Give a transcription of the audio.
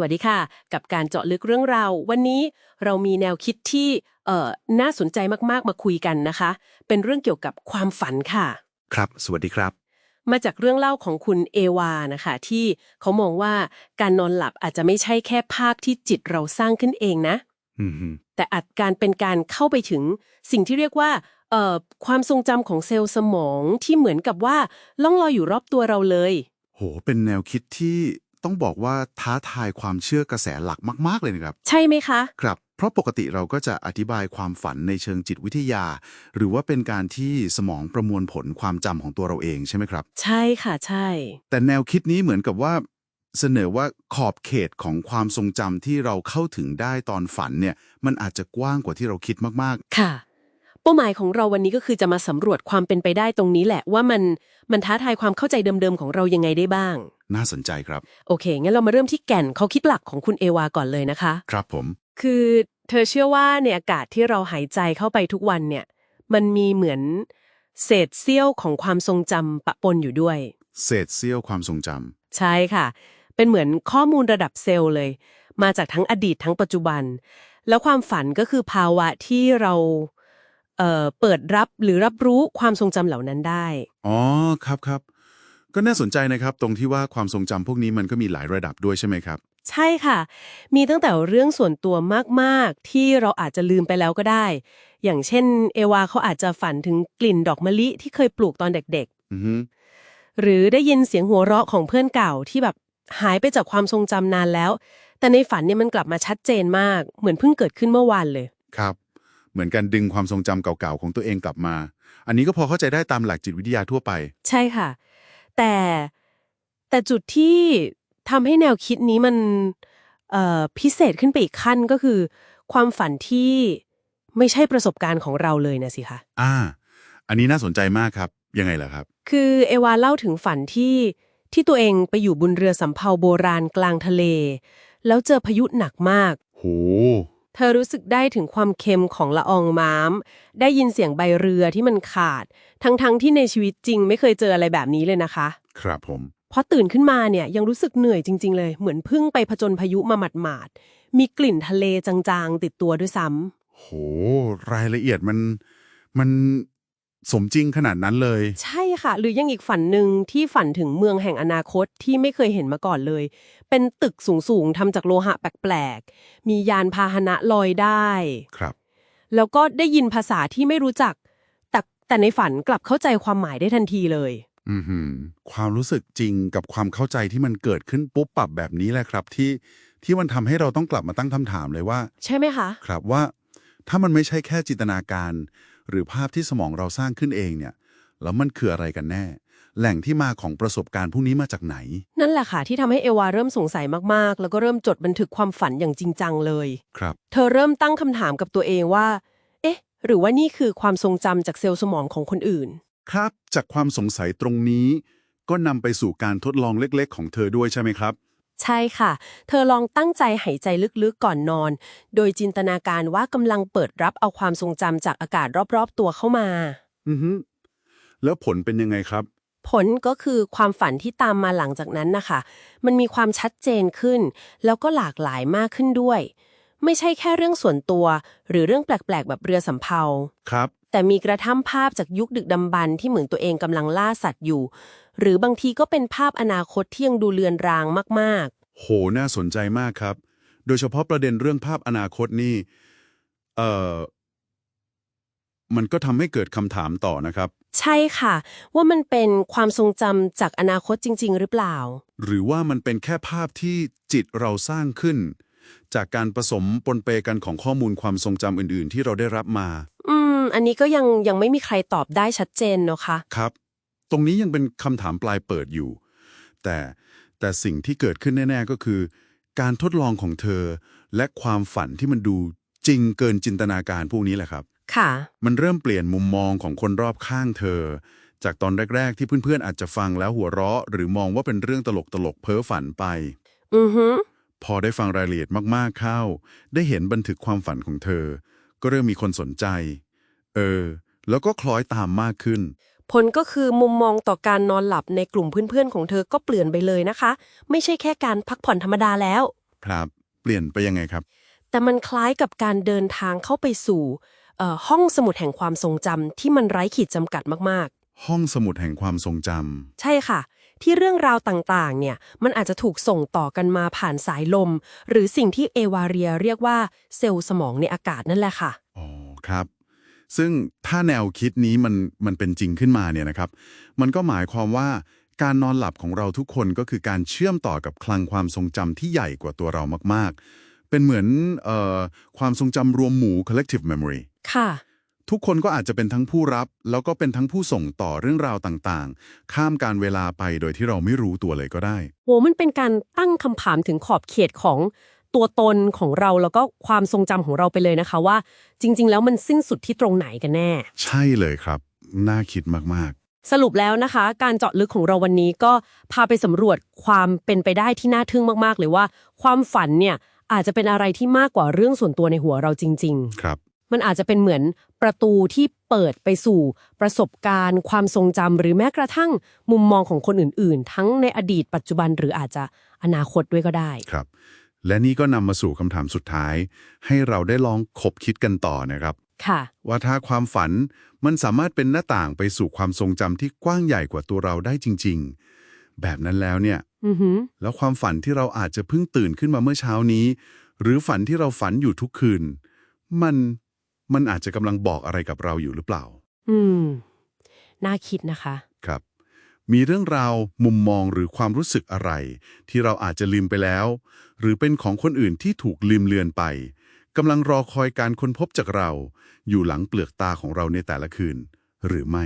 วัสดีค่ะ กับการเจาะลึกเรื่องราววันนี้เรามีแนวคิดที่เอ่อน่าสนใจมากๆมาคุยกันนะคะ เป็นเรื่องเกี่ยวกับความฝันค่ะ ครับ สวัสดีครับ มาจากเรื่องเล่าของคุณเอวานะคะ ที่เขามองว่าการนอนหลับอาจจะไม่ใช่แค่ภาพที่จิตเราสร้างขึ้นเองนะอืมฮึแต่อาจการเป็นการเข้าไปถึงสิ่งที่เรียกว่าเอ่อความทรงจำของเซลล์สมองที่เหมือนกับว่าล่องลอยอยู่รอบตัวเราเลย โห เป็นแนวคิดที่ ต้องบอกว่าท้าทายความเชื่อกระแสหลักมาก ๆ เลยนะครับ ใช่ไหมคะ ครับ เพราะปกติเราก็จะอธิบายความฝันในเชิงจิตวิทยา หรือว่าเป็นการที่สมองประมวลผลความจำของตัวเราเองใช่ไหมครับ ใช่ค่ะ ใช่ แต่แนวคิดนี้เหมือนกับว่า เสนอว่าขอบเขตของความทรงจำที่เราเข้าถึงได้ตอนฝันเนี่ย มันอาจจะกว้างกว่าที่เราคิดมาก ค่ะ เป้าหมายของเราวันนี้ก็คือจะมาสำรวจความเป็นไปได้ตรงนี้แหละว่ามันมันท้าทายความเข้าใจเดิมๆของเรายังไงได้บ้างๆ น่าสนใจครับ โอเค งั้นเรามาเริ่มที่แก่นเขาคิดหลักของคุณเอวาก่อนเลยนะคะ ครับผม คือเธอเชื่อว่าในอากาศที่เราหายใจเข้าไปทุกวันเนี่ย มันมีเหมือนเศษเสี้ยวของความทรงจำปะปนอยู่ด้วย เศษเสี้ยวความทรงจำใช่ค่ะ เป็นเหมือนข้อมูลระดับเซลล์เลย มาจากทั้งอดีตทั้งปัจจุบัน แล้วความฝันก็คือภาวะที่เราเอ่อเปิดรับหรือรับรู้ความทรงจำเหล่านั้นได้ อ๋อ ครับครับ ก็น่าสนใจนะครับ ตรงที่ว่าความทรงจำพวกนี้มันก็มีหลายระดับด้วยใช่ไหมครับ ใช่ค่ะ มีตั้งแต่เรื่องส่วนตัวมากๆ ที่เราอาจจะลืมไปแล้วก็ได้ อย่างเช่น เอวาเขาอาจจะฝันถึงกลิ่นดอกมะลิที่เคยปลูกตอนเด็กอือฮึๆ หรือได้ยินเสียงหัวเราะของเพื่อนเก่าที่แบบหายไปจากความทรงจำนานแล้ว แต่ในฝันเนี่ยมันกลับมาชัดเจนมาก เหมือนเพิ่งเกิดขึ้นเมื่อวานเลย ครับ เหมือนการดึงความทรงจำเก่าๆของตัวเองกลับมา อันนี้ก็พอเข้าใจได้ตามหลักจิตวิทยาทั่วไป ใช่ค่ะ แต่ แต่จุดที่ทำให้แนวคิดนี้มันเอ่อพิเศษขึ้นไปอีกขั้นก็คือ ความฝันที่ไม่ใช่ประสบการณ์ของเราเลยนะสิคะอ่า อันนี้น่าสนใจมากครับ ยังไงล่ะครับ คือเอวาเล่าถึงฝันที่ที่ตัวเองไปอยู่บนเรือสำเภาโบราณกลางทะเล แล้วเจอพายุหนักมาก โห เธอรู้สึกได้ถึงความเค็มของละอองม้าม ได้ยินเสียงใบเรือที่มันขาด ทั้งๆที่ในชีวิตจริงไม่เคยเจออะไรแบบนี้เลยนะคะ ครับผม พอตื่นขึ้นมาเนี่ยยังรู้สึกเหนื่อยจริง ๆ เลย เหมือนเพิ่งไปผจญพายุมาหมาดๆมีกลิ่นทะเลจางๆ ติดตัวด้วยซ้ำโห รายละเอียดมันมัน สมจริงขนาดนั้นเลย ใช่ค่ะ หรือยังอีกฝันหนึ่งที่ฝันถึงเมืองแห่งอนาคตที่ไม่เคยเห็นมาก่อนเลย เป็นตึกสูงๆทำจากโลหะแปลกๆ มียานพาหนะลอยได้ ครับ แล้วก็ได้ยินภาษาที่ไม่รู้จัก แต่แต่ในฝันกลับเข้าใจความหมายได้ทันทีเลย อือหือความรู้สึกจริงกับความเข้าใจที่มันเกิดขึ้นปุ๊บปรับแบบนี้แหละครับ ที่ที่มันทำให้เราต้องกลับมาตั้งคำถามเลยว่า ใช่ไหมคะ ครับว่า ถ้ามันไม่ใช่แค่จินตนาการ หรือภาพที่สมองเราสร้างขึ้นเองเนี่ยแล้วมันคืออะไรกันแน่ แหล่งที่มาของประสบการณ์พวกนี้มาจากไหน นั่นแหละค่ะที่ทำให้เอวาเริ่มสงสัยมากๆ แล้วก็เริ่มจดบันทึกความฝันอย่างจริงจังเลย ครับ เธอเริ่มตั้งคำถามกับตัวเองว่า เอ๊ะ หรือว่านี่คือความทรงจำจากเซลล์สมองของคนอื่น ครับ จากความสงสัยตรงนี้ ก็นำไปสู่การทดลองเล็ก ๆ ของเธอด้วยใช่ไหมครับ ใช่ค่ะ เธอลองตั้งใจหายใจลึกๆก่อนนอน โดยจินตนาการว่ากำลังเปิดรับเอาความทรงจำจากอากาศรอบๆตัวเข้ามา อือฮึแล้วผลเป็นยังไงครับ ผลก็คือความฝันที่ตามมาหลังจากนั้นนะคะ มันมีความชัดเจนขึ้น แล้วก็หลากหลายมากขึ้นด้วย ไม่ใช่แค่เรื่องส่วนตัว หรือเรื่องแปลกๆ แบบเรือสำเภา ครับ แต่มีกระทั่งภาพจากยุคดึกดำบรรพ์ที่เหมือนตัวเองกำลังล่าสัตว์อยู่ หรือบางทีก็เป็นภาพอนาคตที่ยังดูเลือนรางมากโห น่าสนใจมากครับ โดยเฉพาะประเด็นเรื่องภาพอนาคตนี่ เอ่อ มันก็ทำให้เกิดคำถามต่อนะครับๆใช่ค่ะ ว่ามันเป็นความทรงจำจากอนาคตจริง ๆ หรือเปล่า หรือว่ามันเป็นแค่ภาพที่จิตเราสร้างขึ้น จากการผสมปนเปกันของข้อมูลความทรงจำอื่น ๆ ที่เราได้รับมา อืม อันนี้ก็ยังยังไม่มีใครตอบได้ชัดเจนเนอะคะ ครับ ตรงนี้ยังเป็นคำถามปลายเปิดอยู่ แต่แต่สิ่งที่เกิดขึ้นแน่ ๆ ก็คือ การทดลองของเธอ และความฝันที่มันดูจริงเกินจินตนาการพวกนี้แหละครับ ค่ะ มันเริ่มเปลี่ยนมุมมองของคนรอบข้างเธอ จากตอนแรก ๆ ที่เพื่อนๆอาจจะฟังแล้วหัวเราะ หรือมองว่าเป็นเรื่องตลกๆเพ้อฝันไป อือฮึพอได้ฟังรายละเอียดมากๆเข้า ได้เห็นบันทึกความฝันของเธอ ก็เริ่มมีคนสนใจ เออ แล้วก็คล้อยตามมากขึ้น ผลก็คือมุมมองต่อการนอนหลับในกลุ่มเพื่อนๆของเธอก็เปลี่ยนไปเลยนะคะ ไม่ใช่แค่การพักผ่อนธรรมดาแล้ว ครับ เปลี่ยนไปยังไงครับ แต่มันคล้ายกับการเดินทางเข้าไปสู่เอ่อห้องสมุดแห่งความทรงจำที่มันไร้ขีดจำกัดมากห้องสมุดแห่งความทรงจๆใช่ค่ะ ที่เรื่องราวต่างๆ เนี่ย มันอาจจะถูกส่งต่อกันมาผ่านสายลม หรือสิ่งที่เอวาเรียเรียกว่าเซลล์สมองในอากาศนั่นแหละค่ะำอ๋อครับ ซึ่งถ้าแนวคิดนี้มันมันเป็นจริงขึ้นมาเนี่ยนะครับ มันก็หมายความว่าการนอนหลับของเราทุกคนก็คือการเชื่อมต่อกับคลังความทรงจำที่ใหญ่กว่าตัวเรามากๆ เป็นเหมือนเอ่อความทรงจำรวมหมู่ collective memory ค่ะ ทุกคนก็อาจจะเป็นทั้งผู้รับ แล้วก็เป็นทั้งผู้ส่งต่อเรื่องราวต่างๆ ข้ามการเวลาไปโดยที่เราไม่รู้ตัวเลยก็ได้โหมันเป็นการตั้งคำถามถึงขอบเขตของ ตัวตนของเราแล้วก็ความทรงจำของเราไปเลยนะคะว่า จริง ๆ แล้วมันสิ้นสุดที่ตรงไหนกันแน่ ใช่เลยครับ น่าคิดมากสรุปแล้วนะคะ การเจาะลึกของเราวันนี้ก็พาไปสำรวจความเป็นไปได้ที่น่าทึ่งมากๆเลยว่า ความฝันเนี่ยอาจจะเป็นอะไรที่มากกว่าเรื่องส่วนตัวในหัวเราจริงๆครับๆมันอาจจะเป็นเหมือนประตูที่เปิดไปสู่ประสบการณ์ ความทรงจำหรือแม้กระทั่งมุมมองของคนอื่นๆ ทั้งในอดีตปัจจุบันหรืออาจจะอนาคตด้วยก็ได้ ครับ และนี่ก็นำมาสู่คำถามสุดท้าย ให้เราได้ลองคบคิดกันต่อนะครับ ค่ะ ว่าถ้าความฝันมันสามารถเป็นหน้าต่างไปสู่ความทรงจำที่กว้างใหญ่กว่าตัวเราได้จริง ๆ แบบนั้นแล้วเนี่ย อือหือ แล้วความฝันที่เราอาจจะเพิ่งตื่นขึ้นมาเมื่อเช้านี้ หรือฝันที่เราฝันอยู่ทุกคืน มันมันอาจจะกำลังบอกอะไรกับเราอยู่หรือเปล่า อืม น่าคิดนะคะครับ มีเรื่องราวมุมมองหรือความรู้สึกอะไร ที่เราอาจจะลืมไปแล้ว หรือเป็นของคนอื่นที่ถูกลืมเลือนไปกำลังรอคอยการค้นพบจากเรา อยู่หลังเปลือกตาของเราในแต่ละคืน หรือไม่